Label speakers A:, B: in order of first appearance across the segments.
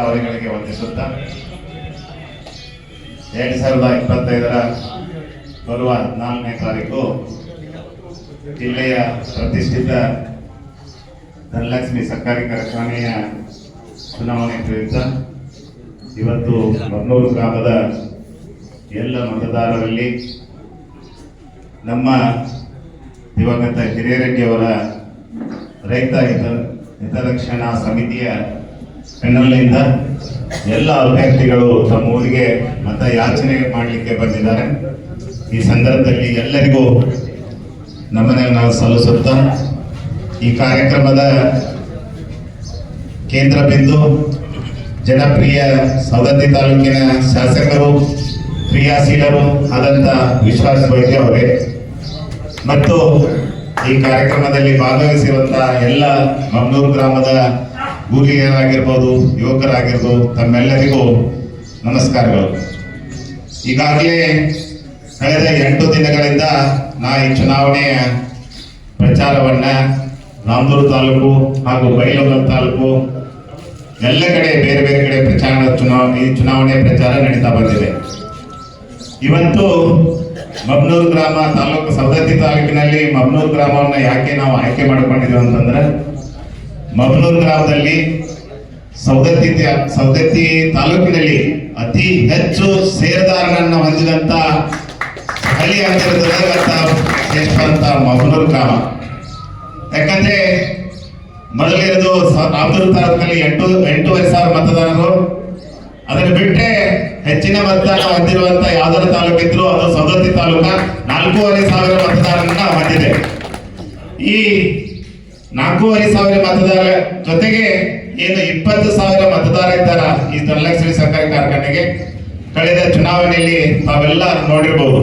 A: ಅವರುಗಳಿಗೆ ವಂದಿಸುತ್ತಾ ಎರಡ್ ಸಾವಿರದ ಇಪ್ಪತ್ತೈದರ ಬರುವ ನಾಲ್ಕನೇ ತಾರೀಕು ಜಿಲ್ಲೆಯ ಪ್ರತಿಷ್ಠಿತ ಧನಲಕ್ಷ್ಮಿ ಸರ್ಕಾರಿ ಕಾರ್ಖಾನೆಯ ಚುನಾವಣೆ ಪ್ರಯುಕ್ತ ಇವತ್ತು ಬನ್ನೂರು ಗ್ರಾಮದ ಎಲ್ಲ ಮತದಾರರಲ್ಲಿ ನಮ್ಮ ದಿವಂಗತ ಹಿರಿಯರೆಡ್ಡಿಯವರ ರೈತ ಹಿತ ಹಿತರಕ್ಷಣಾ ಸಮಿತಿಯ ಬೆನ್ನಲ್ಲಿಂದ ಎಲ್ಲ ಅಭ್ಯರ್ಥಿಗಳು ತಮ್ಮ ಊರಿಗೆ ಮತ ಯಾಚನೆ ಮಾಡಲಿಕ್ಕೆ ಬಂದಿದ್ದಾರೆ. ಈ ಸಂದರ್ಭದಲ್ಲಿ ಎಲ್ಲರಿಗೂ ನಮ್ಮನೆ ನಾವು ಸಲ್ಲಿಸುತ್ತಾ ಈ ಕಾರ್ಯಕ್ರಮದ ಕೇಂದ್ರ ಬಿಂದು ಜನಪ್ರಿಯ ಸವದತ್ತಿ ತಾಲೂಕಿನ ಶಾಸಕರು, ಕ್ರಿಯಾಶೀಲರು ಆದಂಥ ವಿಶ್ವಾಸ ವೈದ್ಯ ಅವರೇ. ಮತ್ತು ಈ ಕಾರ್ಯಕ್ರಮದಲ್ಲಿ ಭಾಗವಹಿಸಿರುವಂತಹ ಎಲ್ಲ ಮಂಗಳೂರು ಗ್ರಾಮದ ಗೂಲಿಯರಾಗಿರ್ಬೋದು ಯುವಕರಾಗಿರ್ಬೋದು, ತಮ್ಮೆಲ್ಲರಿಗೂ ನಮಸ್ಕಾರಗಳು. ಈಗಾಗಲೇ ಕಳೆದ ಎಂಟು ದಿನಗಳಿಂದ ನಾ ಈ ಚುನಾವಣೆಯ ಪ್ರಚಾರವನ್ನು ರಾಮದೂರು ತಾಲೂಕು ಹಾಗೂ ಬೈಲೂರು ತಾಲೂಕು ಎಲ್ಲ ಕಡೆ ಬೇರೆ ಬೇರೆ ಕಡೆ ಪ್ರಚಾರ ಚುನಾವಣೆ ಈ ಚುನಾವಣೆ ಪ್ರಚಾರ ನಡೀತಾ ಬಂದಿದೆ. ಇವತ್ತು ಮಬ್ನೂರು ಗ್ರಾಮ ತಾಲೂಕು ಸವದತ್ತಿ ತಾಲೂಕಿನಲ್ಲಿ ಮಬ್ನೂರು ಗ್ರಾಮವನ್ನು ಯಾಕೆ ನಾವು ಆಯ್ಕೆ ಮಾಡ್ಕೊಂಡಿದ್ದೀವಿ ಅಂತಂದ್ರೆ ಮಬ್ನೂರು ಗ್ರಾಮದಲ್ಲಿ ಸವದತ್ತಿ ಸವದತ್ತಿ ತಾಲೂಕಿನಲ್ಲಿ ಅತಿ ಹೆಚ್ಚು ಸೇರ್ದಾರನನ್ನು ಹೊಂದಿದಂತ ಹಳ್ಳಿ ಅಂತ ಮಬ್ನೂರು ಗ್ರಾಮ. ಯಾಕಂದ್ರೆ ಮೊದಲನೇದು ರಾಮದುರ್ಗ ತಾಲೂಕಿನಲ್ಲಿ ಎಂಟು ಎಂಟೂವರೆ ಸಾವಿರ ಮತದಾರರು. ಅದನ್ನು ಬಿಟ್ಟರೆ ಹೆಚ್ಚಿನ ಮತದಾನ ಹೊಂದಿರುವಂತ ಯಾವ್ದಾರ ತಾಲೂಕಿದ್ರು ಅದು ಸವದತ್ತಿ ತಾಲೂಕ ನಾಲ್ಕೂವರೆ ಸಾವಿರ ಮತದಾರರನ್ನ ಹೊಂದಿದೆ. ಈ ನಾಲ್ಕೂವರೆ ಸಾವಿರ ಮತದಾರ ಜೊತೆಗೆ ಏನು ಇಪ್ಪತ್ತು ಸಾವಿರ ಮತದಾರ ಇದ್ದಾರ ಈ ಧನಲಕ್ಷ್ಮಿ ಸರ್ಕಾರಿ ಕಾರ್ಖಾನೆಗೆ? ಕಳೆದ ಚುನಾವಣೆಯಲ್ಲಿ ತಾವೆಲ್ಲ ನೋಡಿರ್ಬೋದು.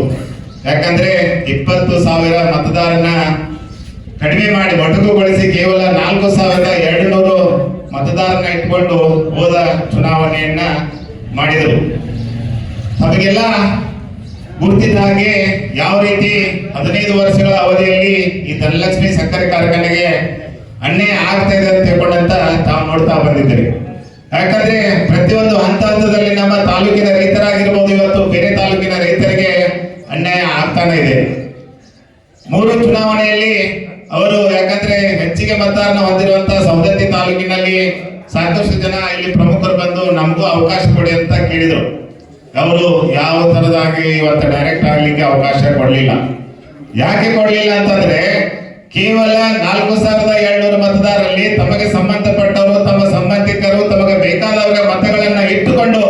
A: ಯಾಕಂದ್ರೆ ಇಪ್ಪತ್ತು ಸಾವಿರ ಮತದಾರನ ಕಡಿಮೆ ಮಾಡಿ ಮೊಟಕುಗೊಳಿಸಿ ಕೇವಲ ನಾಲ್ಕು ಸಾವಿರದ ಎರಡು ನೂರು ಮತದಾರನ ಇಟ್ಕೊಂಡು ಹೋದ ಚುನಾವಣೆಯನ್ನ ಮಾಡಿದರು. ತಮಗೆಲ್ಲ ಗುರುತಿದ ಹಾಗೆ ಯಾವ ರೀತಿ ಹದಿನೈದು ವರ್ಷಗಳ ಅವಧಿಯಲ್ಲಿ ಈ ಧನಲಕ್ಷ್ಮಿ ಸಕ್ಕರೆ ಕಾರ್ಖಾನೆಗೆ ಅನ್ಯಾಯ ಆಗ್ತಾ ಇದೆ ಅಂತ ತಿಳ್ಕೊಂಡಂತ ತಾವು ನೋಡ್ತಾ ಬಂದಿದ್ದೀರಿ. ಯಾಕಂದ್ರೆ ಪ್ರತಿಯೊಂದು ಹಂತ ಹಂತದಲ್ಲಿ ನಮ್ಮ ತಾಲೂಕಿನ ರೈತರಾಗಿರ್ಬೋದು, ಇವತ್ತು ಬೇರೆ ತಾಲೂಕಿನ ರೈತರಿಗೆ ಅನ್ಯಾಯ ಆಗ್ತಾನೆ ಇದೆ. ಮೂರು ಚುನಾವಣೆಯಲ್ಲಿ ಅವರು ಯಾಕಂದ್ರೆ ಹೆಚ್ಚಿಗೆ ಮತದಾರನ ಹೊಂದಿರುವಂತಹ ಸವದತ್ತಿ ತಾಲೂಕಿನಲ್ಲಿ ಸಾಕಷ್ಟು ಜನ ಇಲ್ಲಿ ಪ್ರಮುಖರು ಬಂದು ನಮಗೂ ಅವಕಾಶ ಕೊಡಿ ಅಂತ ಕೇಳಿದ್ರು. ಅವರು ಯಾವ ತರದಾಗಿ ಇವತ್ತು ಡೈರೆಕ್ಟ್ ಆಗ್ಲಿಕ್ಕೆ ಅವಕಾಶ ಕೊಡಲಿಲ್ಲ. ಯಾಕೆ ಕೊಡಲಿಲ್ಲ ಅಂತಂದ್ರೆ ಕೇವಲ ನಾಲ್ಕು ಸಾವಿರದ ಏಳ್ನೂರು ಮತದಾರರಲ್ಲಿ ತಮಗೆ ಸಂಬಂಧಪಟ್ಟವರು, ತಮ್ಮ ಸಂಬಂಧಿಕರು, ತಮಗೆ ಬೇಕಾದವರ ಮತಗಳನ್ನ ಇಟ್ಟುಕೊಂಡು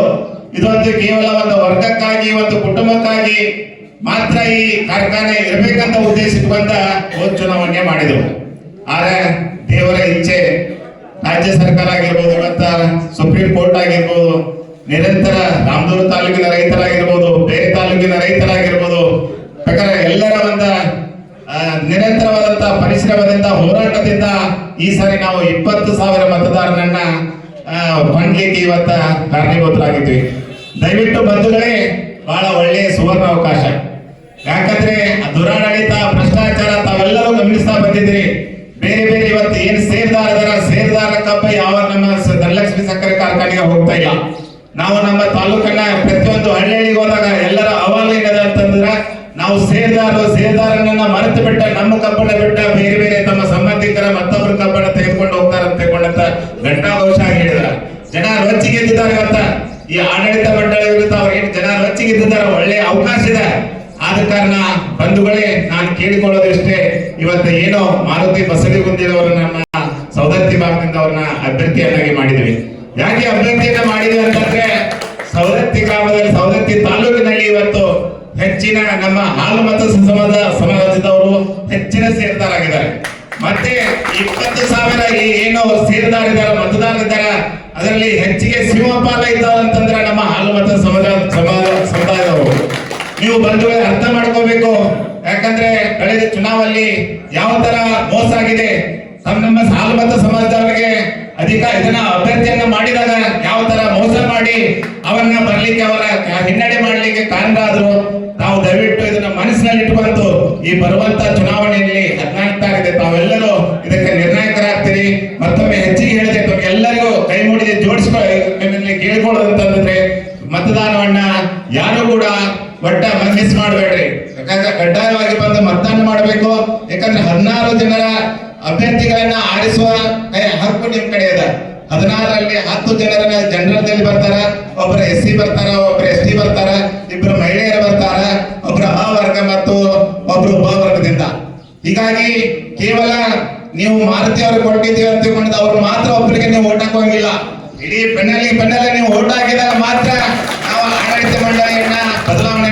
A: ಇದೊಂದು ಕೇವಲ ಒಂದು ವರ್ಗಕ್ಕಾಗಿ, ಒಂದು ಕುಟುಂಬಕ್ಕಾಗಿ ಮಾತ್ರ ಈ ಕಾರ್ಖಾನೆ ಇರಬೇಕಂತ ಉದ್ದೇಶಿಸಿಕೊಂಡ ಹೋದ್ ಚುನಾವಣೆ ಮಾಡಿದರು ಆದ್ರೆ ದೇವರ ಇಚ್ಛೆ ರಾಜ್ಯ ಸರ್ಕಾರ ಆಗಿರ್ಬೋದು ಇವತ್ತ ಸುಪ್ರೀಂ ಕೋರ್ಟ್ ಆಗಿರ್ಬೋದು, ನಿರಂತರ ರಾಮದೂರು ತಾಲೂಕಿನ ರೈತರಾಗಿರ್ಬೋದು, ಬೇರೆ ತಾಲೂಕಿನ ರೈತರಾಗಿರ್ಬೋದು ಬೇಕಾದ್ರೆ ಎಲ್ಲರ ಒಂದ ಆ, ನಿರಂತರವಾದಂತ ಪರಿಶ್ರಮದಿಂದ ಹೋರಾಟದಿಂದ ಈ ಸಾರಿ ನಾವು ಇಪ್ಪತ್ತು ಸಾವಿರ ಮತದಾರರನ್ನ ಆ, ಹೊಂದ್ಲಿಕ್ಕೆ ಇವತ್ತ ಕಾರಣೀಭೂತರಾಗಿದ್ವಿ. ದಯವಿಟ್ಟು ಬಂಧುಗಳೇ ಬಹಳ ಒಳ್ಳೆಯ ಸುವರ್ಣ ಅವಕಾಶ. ಯಾಕಂದ್ರೆ ದುರಾಡಳಿತ ಭ್ರಷ್ಟಾಚಾರ ತಾವೆಲ್ಲರೂ ಗಮನಿಸ್ತಾ ಬಂದಿದ್ದೀರಿ. ಬೇರೆ ಬೇರೆ ಇವತ್ತು ಏನ್ ಸೇರ್ದಾರ ಅದರ ಸೇರ್ದಾರ ಕಬ್ಬ ಯಾವ ನಮ್ಮ ಧನಲಕ್ಷ್ಮಿ ಸಕ್ಕರೆ ಕಾರ್ಖಾನೆಗೆ ಹೋಗ್ತಾ ಇಲ್ಲ. ನಾವು ನಮ್ಮ ತಾಲೂಕನ್ನ ಪ್ರತಿಯೊಂದು ಹಳ್ಳಿ ಹೋದಾಗ ಎಲ್ಲರ ಅಹವಾಲು ನಾವು ಸೇರ್ದಾರು ಸೇರ್ದಾರನ್ನ ಮರೆತು ಬಿಟ್ಟ ನಮ್ಮ ಕಬ್ಬಣ ಬಿಟ್ಟ ಬೇರೆ ಬೇರೆ ತಮ್ಮ ಸಂಬಂಧಿಕರ ಮತ್ತೊಬ್ಬರ ಕಬ್ಬಣ ತೆಗೆದುಕೊಂಡು ಹೋಗ್ತಾರ ತೆಗೊಂಡಂತ ಘಂಟಾ ಘಂಟಾಘೋಷ ಹೇಳಿದ್ರ. ಜನ ರೊಚ್ಚಿಗೆದ್ದಿದ್ದಾರೆ ಅಂತ ಈ ಆಡಳಿತ ಮಂಡಳಿ ವಿರುದ್ಧ ಅವ್ರಿಗೆ ಜನ ರೊಚ್ಚಿಗೆದ್ದಿದ್ದಾರೆ ಒಳ್ಳೆ ಅವಕಾಶ ಇದೆ. ಆದ ಕಾರಣ ಬಂಧುಗಳೇ, ನಾನು ಕೇಳಿಕೊಳ್ಳೋದಷ್ಟೇ ಇವತ್ತು ಏನೋ ಮಾರುತಿ ಬಸದಿ ಹೊಂದಿದವರು ನಮ್ಮ ಸೌದತ್ತಿ ಭಾಗದಿಂದ ಅವ್ರನ್ನ ಅಭ್ಯರ್ಥಿಯನ್ನಾಗಿ ಮಾಡಿದ್ವಿ. ಯಾಕೆ ಅಭ್ಯರ್ಥಿಯನ್ನ ಮಾಡಿದ್ವಿ ಅಂತಂದ್ರೆ ಸೌದತ್ತಿ ಗ್ರಾಮದಲ್ಲಿ ಸೌದತ್ತಿ ನಮ್ಮ ಹಾಲು ಮತ ಸಮಾಜ ಸಮಾಜದವರು ಹೆಚ್ಚಿನ ಸೇರ್ದಾರಾಗಿದ್ದಾರೆ. ಮತ್ತೆ ಇಪ್ಪತ್ತು ಸಾವಿರ ಏನು ಸೇರಿದಾರಿದ್ದಾರೆ, ಮತದಾರರಿದ್ದಾರೆ. ಅದರಲ್ಲಿ ಹೆಚ್ಚಿಗೆ ಸಿಂಹಪಾಲ ಇದ್ದಾರೆ ಅಂತಂದ್ರೆ ನಮ್ಮ ಹಾಲು ಮತ ಸಮಾಜ ಸಮಾಜ ಸಮುದಾಯದವರು ನೀವು ಬಂದು ಅರ್ಥ ಮಾಡ್ಕೋಬೇಕು. ಯಾಕಂದ್ರೆ ಕಳೆದ ಚುನಾವಣೆಯಲ್ಲಿ ಯಾವ ತರ ಮೋಸ ಆಗಿದೆ. ನಮ್ಮ ಹಾಲು ಮತ ಸಮಾಜದವರಿಗೆ ಅಧಿಕ ಇದನ್ನ ಅಭ್ಯರ್ಥಿಯನ್ನ ಮಾಡಿದಾಗ ಯಾವ ತರ ಮೋಸ ಮಾಡಿ ಅವನ್ನ ಬರ್ಲಿಕ್ಕೆ ಅವರ ಹಿನ್ನಡೆ ಮಾಡ್ಲಿಕ್ಕೆ ಕಾರಣರಾದ್ರು, ನಾವು ದಯವಿಟ್ಟು ಇದನ್ನ ಮನಸ್ಸಿನಲ್ಲಿ ಇಟ್ಟುಕೊಂಡು ಈ ಬರುವಂತ ಚುನಾವಣೆಯಲ್ಲಿ ಹದಿನಾಲ್ಕು ತಾರೀಕು ತಾವೆಲ್ಲರೂ ಇದಕ್ಕೆ ನಿರ್ಣಾಯಕರಾಗ್ತೀರಿ. ಮತ್ತೊಮ್ಮೆ ಹೆಚ್ಚಿಗೆ ಹೇಳಬೇಕು ಎಲ್ಲರಿಗೂ ಕೈ ಮುಡಿದೆ ಜೋಡಿಸ್ಕೊಳ್ಳಿ ಕೇಳ್ಕೊಳ್ಳೋದಂತಂದ್ರೆ ಮತದಾನವನ್ನ ಯಾರು ಕೂಡ ಒಟ್ಟ ಮಿಸ್ ಮಾಡಬೇಡ್ರಿ. ಯಾಕಂದ್ರೆ ಕಡ್ಡಾಯವಾಗಿ ಬಂದು ಮತದಾನ ಮಾಡಬೇಕು. ಯಾಕಂದ್ರೆ ಹದಿನಾರು ಜನರ ಅಭ್ಯರ್ಥಿಗಳನ್ನ ಆರಿಸುವ ಹಕ್ಕು ನಿಮ್ ಕಡೆ ಅದ ಹದಿನಾರರಲ್ಲಿ ಹತ್ತು ಜನರನ್ನ ಜನರಲ್ ಬರ್ತಾರ, ಒಬ್ರು ಎಸ್ ಸಿ ಬರ್ತಾರ, ಒಬ್ರು ಎಸ್ ಟಿ ಬರ್ತಾರ, ಇಬ್ರು ಮಹಿಳೆಯರು ಬರ್ತಾರ, ಒಬ್ರು ಅ ವರ್ಗ ಮತ್ತು ಒಬ್ರು ಬ ವರ್ಗದಿಂದ. ಹೀಗಾಗಿ ಕೇವಲ ನೀವು ಮಾರುತಿ ಅವ್ರಿಗೆ ಕೊಟ್ಟಿದ್ದೀವಿ ಅಂತ ತಿಳ್ಕೊಂಡಿದ್ದ ಅವ್ರು ಮಾತ್ರ ಒಬ್ಬರಿಗೆ ನೀವು ಓಟ್ ಹಾಕೋಂಗಿಲ್ಲ ಇಡೀ ಬೆನ್ನಲ್ಲಿ ಪೆನ್ನಲ್ಲ ನೀವು ಓಟ್ ಹಾಕಿದಾಗ ಮಾತ್ರ ನಾವು ಆಡಳಿತ ಮಂಡಳಿಯನ್ನ ಬದಲಾವಣೆ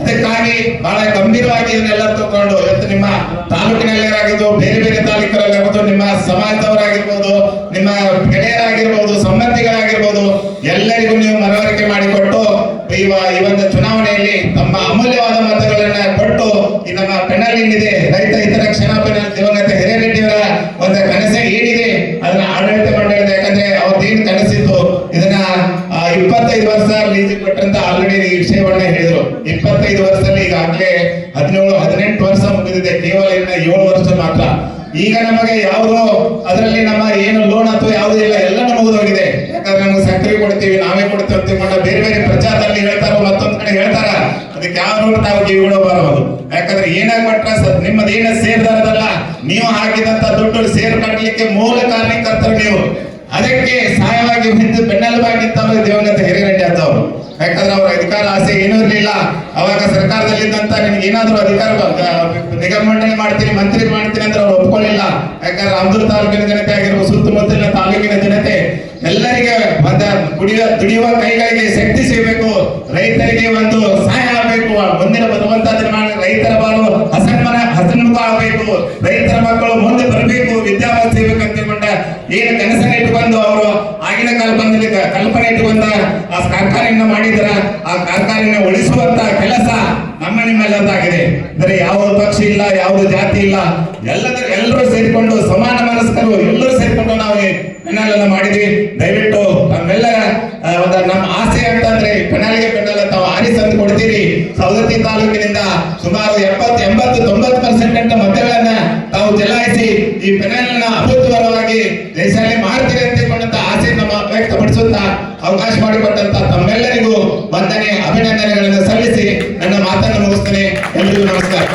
A: ಅದಕ್ಕಾಗಿ ಬಹಳ ಗಂಭೀರವಾಗಿ ಇದನ್ನೆಲ್ಲ ತಗೊಂಡು ಇವತ್ತು ನಿಮ್ಮ ತಾಲೂಕಿನಲ್ಲಿರಾಗಿದ್ದು ಬೇರೆ ಬೇರೆ ತಾಲೂಕರಲ್ಲಾಗಿರ್ಬೋದು ನಿಮ್ಮ ಸಮಾಜದವರಾಗಿರ್ಬೋದು, ನಿಮ್ಮ ಗೆಳೆಯರಾಗಿರ್ಬೋದು, ಸಂಬಂಧಿಗಳಾಗಿರ್ಬೋದು, ಎಲ್ಲರಿಗೂ ನೀವು ನಮಗೆ ಯಾವುದು ಅದರಲ್ಲಿ ನಮ್ಮ ಏನು ಲೋನ್ ಅಥವಾ ಯಾವುದು ಇಲ್ಲ ಎಲ್ಲ ಮುಗಿದೋಗಿದೆ. ಯಾಕಂದ್ರೆ ನಮ್ಗೆ ಸಕ್ಕರೆ ಕೊಡ್ತೀವಿ, ನಾವೇ ಕೊಡ್ತೀವಿ ಬೇರೆ ಬೇರೆ ಪ್ರಚಾರದಲ್ಲಿ ಹೇಳ್ತಾರ ಮತ್ತೊಂದ್ ಕಡೆ ಹೇಳ್ತಾರ, ಅದಕ್ಕೆ ಯಾವ ನಾವು ಕಿವಿಗಳು ಬರಬಹುದು ಯಾಕಂದ್ರೆ ಕೊಟ್ರ ಸರ್, ನಿಮ್ಮದೇನ ಸೇರ್ದಾರದಲ್ಲ, ನೀವು ಹಾಕಿದಂತ ದುಡ್ಡು ಸೇರ್ ಕಟ್ಟಲಿಕ್ಕೆ ಮೂಲ ಕಾರಣಕರ್ತರು ನೀವು. ಅದಕ್ಕೆ ಸಹಾಯವಾಗಿ ಹಿಂದೆ ಬೆನ್ನೆಲುಬಾಗಿತ್ತವರು ದಿವಂಗತ ಹಿರೇರೆಡ್ಡಿ ಅಂತವ್ರು ಯಾಕಂದ್ರೆ ಅವ್ರ ಅಧಿಕಾರ ಆಸೆ ಏನೂ ಇರಲಿಲ್ಲ. ಅವಾಗ ಸರ್ಕಾರದಲ್ಲಿದ್ದಂತ ನಿಮ್ಗೆ ಏನಾದ್ರು ಅಧಿಕಾರ ನಿಗಮ ಮಂಡಳಿ ಮಾಡ್ತೀನಿ, ಮಂತ್ರಿ ಮಾಡ್ತೀನಿ ಅಂದ್ರೆ ಅವ್ರು ಒಪ್ಕೊಳ್ಳಿಲ್ಲ. ಯಾಕಂದ್ರೆ ರಾಮದುರ್ಗ ತಾಲೂಕಿನ ಜನತೆ ಆಗಿರ್ಬೋದು, ಸುತ್ತಮುತ್ತಲಿನ ತಾಲೂಕಿನ ಜನತೆ, ಎಲ್ಲರಿಗೆ ಮತ್ತೆ ಕುಡಿಯುವ ದುಡಿಯುವ ಕೈಗಳಿಗೆ ಶಕ್ತಿ ಸಿಗಬೇಕು. ರೈತರಿಗೆ ಒಂದು ಸಹಾಯ ಆಗಬೇಕು. ಮುಂದಿನ ಬರುವಂತ ರೈತರ ಬಾಳು ಹಸನ್ಮನ ಹಸನ್ಮುಖ ಆಗಬೇಕು. ರೈತರ ಮಕ್ಕಳು ಮುಂದೆ ಬರಬೇಕು ವಿದ್ಯಾಭ್ಯಾಸ ಸಿಗಬೇಕು ಅಂತ ತಿಳ್ಕೊಂಡ ಏನು ಕನಸನ್ನ ಇಟ್ಟುಕೊಂಡು ಅವರು ಆಗಿನ ಕಾಲದಲ್ಲಿ ಕಲ್ಪನೆ ಇಟ್ಟುಕೊಂಡ ಆ ಕಾರ್ಖಾನೆಯನ್ನ ಮಾಡಿದ್ರ ಆ ಕಾರ್ಖಾನೆಯನ್ನ ಉಳಿಸುವಂತ ಕೆಲಸ ನಮ್ಮ ನಿಮ್ಮೆಲ್ಲದಾಗಿದೆ ಅಂದ್ರೆ ಯಾವ ಪಕ್ಷ ಇಲ್ಲ ಯಾವುದು ಜಾತಿ ಇಲ್ಲ ಎಲ್ಲದರ ಎಲ್ಲರೂ ಸೇರಿಕೊಂಡು ಸಮಾನ ಮನಸ್ಕರು ಎಲ್ಲರೂ ಸೇರಿಕೊಂಡು ನಾವು ಪೆನಾಲ್ ಮಾಡಿದ್ವಿ. ದಯವಿಟ್ಟು ನಮ್ಮೆಲ್ಲರ ಒಂದು ನಮ್ಮ ಆಸೆ ಅಂತಂದ್ರೆ ಪೆನಾಲಿಗೆ ಪೆನಾಲ್ ತಾವು ಆರಿಸಿ ತಂದು ಕೊಡ್ತೀರಿ. ಸವದತ್ತಿ ತಾಲೂಕಿನಿಂದ ಸುಮಾರು ಎಪ್ಪತ್ತು, ಎಂಬತ್ತು, ತೊಂಬತ್ತು ಪರ್ಸೆಂಟ್ ಅಂತ ಮತಗಳನ್ನ ತಾವು ಚಲಾಯಿಸಿ ಈ ಪೆನಾಲನ್ನ ಅಭೂತಪೂರ್ವವಾಗಿ ದೇಶದಲ್ಲಿ ಮಾಡ್ತೀರಿ ಅಂತ ಆಸೆ ನಮ್ಮ ವ್ಯಕ್ತಪಡಿಸುತ್ತಾ ಅವಕಾಶ ಮಾಡಿಕೊಟ್ಟಂತ ತಮ್ಮೆಲ್ಲರಿಗೂ ವಂದನೆ, ಅಭಿನಂದನೆಗಳನ್ನು ಸಲ್ಲಿಸಿ ನನ್ನ ಮಾತನ್ನು ಮುಗಿಸ್ತೇನೆ. ಎಲ್ರಿಗೂ ನಮಸ್ಕಾರ.